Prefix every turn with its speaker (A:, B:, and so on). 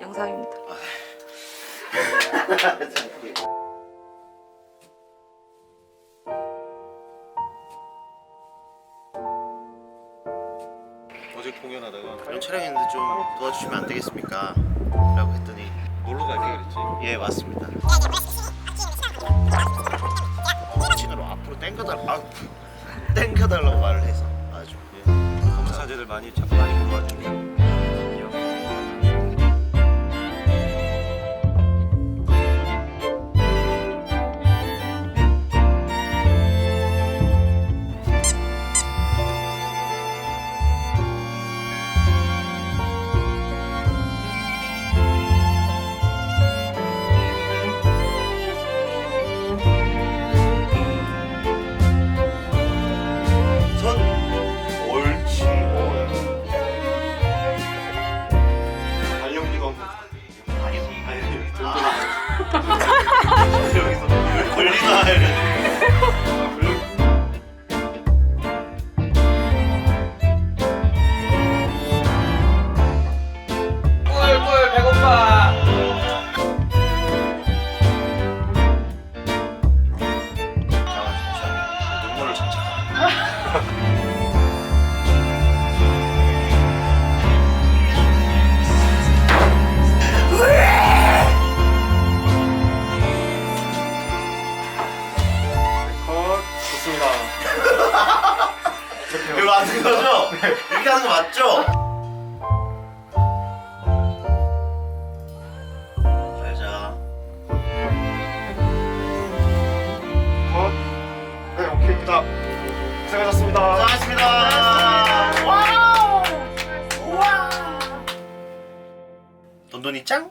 A: 영상입니다.
B: 어제 공연하다가
C: 이런 촬영했는데 좀 도와주시면 안 되겠습니까? 라고 했더니
B: 놀러 갈게 그랬지.
C: 예 맞습니다 친으로 앞으로 땡겨달라 아, 땡겨달라고 말을 해서 아주 예.
B: 검사제들 많이 자- 많이 와주십
D: 컷. 좋습니다.
C: 이거 맞는 거죠? 이렇게 하는 거 맞죠? 잘 자
D: 컷. 네 오케이입니다. 고생하셨습니다.
C: 고생하셨습니다. 와우. 와 돈돈이 짱